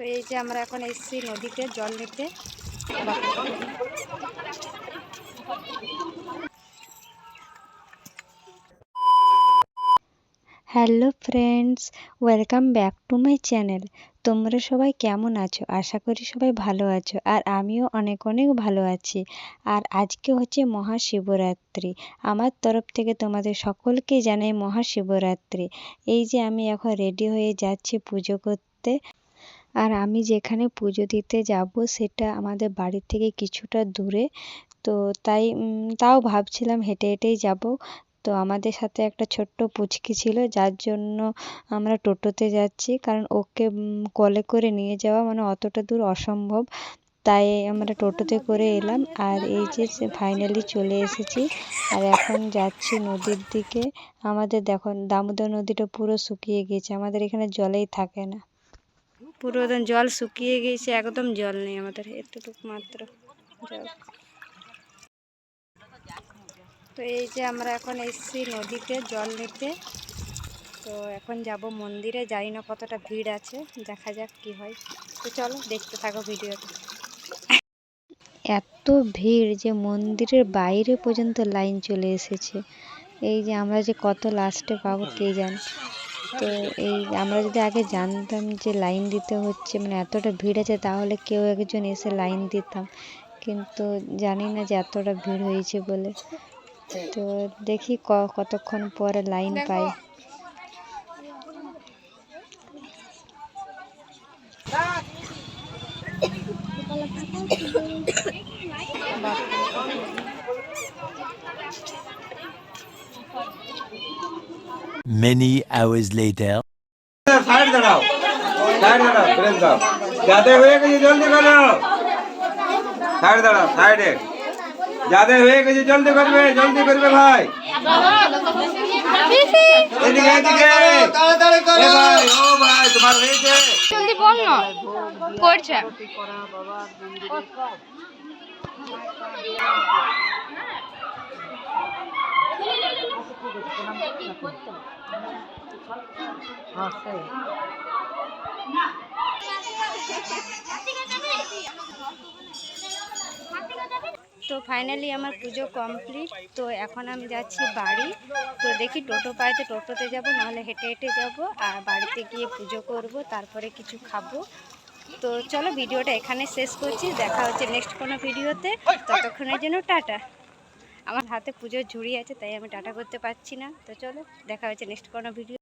তো এই যে আমরা এখন এসেছি নদীতে, জল নিতে। Hello friends welcome back to my channel তোমরা সবাই কেমন আছো? আশা করি সবাই ভালো আছো। আর আমিও অনেক অনেক ভালো আছি। আর আজকে হচ্ছে মহাশিবরাত্রি। আমার তরফ থেকে তোমাদের সকলকে জানাই মহাশিবরাত্রি। এই যে আমি এখন রেডি হয়ে যাচ্ছি পুজো করতে। আর আমি যেখানে পুজো দিতে যাব সেটা আমাদের বাড়ি থেকে কিছুটা দূরে। তো তাই তাও ভাবছিলাম হেঁটে হেঁটেই যাব। তো আমাদের সাথে একটা ছোট্ট পুচকি ছিল, যার জন্য আমরা টোটোতে যাচ্ছি। কারণ ওকে কোলে করে নিয়ে যাওয়া মানে অতটা দূর অসম্ভব। তাই আমরা টোটোতে করে এলাম আর এই যে ফাইনালি চলে এসেছি। আর এখন যাচ্ছি নদীর দিকে। আমাদের দেখো দামোদর নদীটা পুরো শুকিয়ে গেছে আমাদের এখানে জলেই থাকে না। পুরো একদম জল শুকিয়ে গেছে, একদম জল নেই আমাদের, এতটুকু মাত্র জল। তো এই যে আমরা এখন এসেছি নদীতে জল নিতে। তো এখন যাব মন্দিরে, জানি না কতটা ভিড় আছে, দেখা যাক কি হয়। তো চলো, দেখতে থাকো ভিডিওটা এত ভিড় যে মন্দিরের বাইরে পর্যন্ত লাইন চলে এসেছে। এই যে আমরা যে কত লাস্টে পাবো কে জানে। তো এই আমরা যদি আগে জানতাম যে লাইন দিতে হচ্ছে মানে এতটা ভিড় আছে তাহলে কেউ একজন এসে লাইন দিতাম। কিন্তু জানি না যে এতটা ভিড় হয়েছে বলে। তো দেখি ক- কতক্ষণ পরে লাইন পাই। Many hours later. সাইড দাঁড়াও। সাইড দাঁড়াও ব্রেক দাও। যাদের হয়ে গেছে জলদি করো সাইড দাঁড়াও সাইডে যাদের হয়ে গেছে জলদি করবে জলদি করবে ভাই। এদিকে এদিকে। এ ভাই ও ভাই তোমার হয়েছে। জলদি বল না। করছে। তো ফাইনালি আমার পুজো কমপ্লিট তো এখন আমি যাচ্ছি বাড়ি। তো দেখি টোটো পাই তো টোটোতে যাব, নাহলে হেঁটে হেঁটে যাব, আর বাড়িতে গিয়ে পুজো করব, তারপরে কিছু খাব। তো চলো ভিডিওটা এখানে শেষ করছি, দেখা হচ্ছে নেক্সট কোনো ভিডিওতে, ততক্ষণের জন্য টাটা। আমার হাতে পুজোর ঝুড়ি আছে, তাই আমি টাটা করতে পারছি না। তো চলো, দেখা হচ্ছে নেক্সট কোনো ভিডিও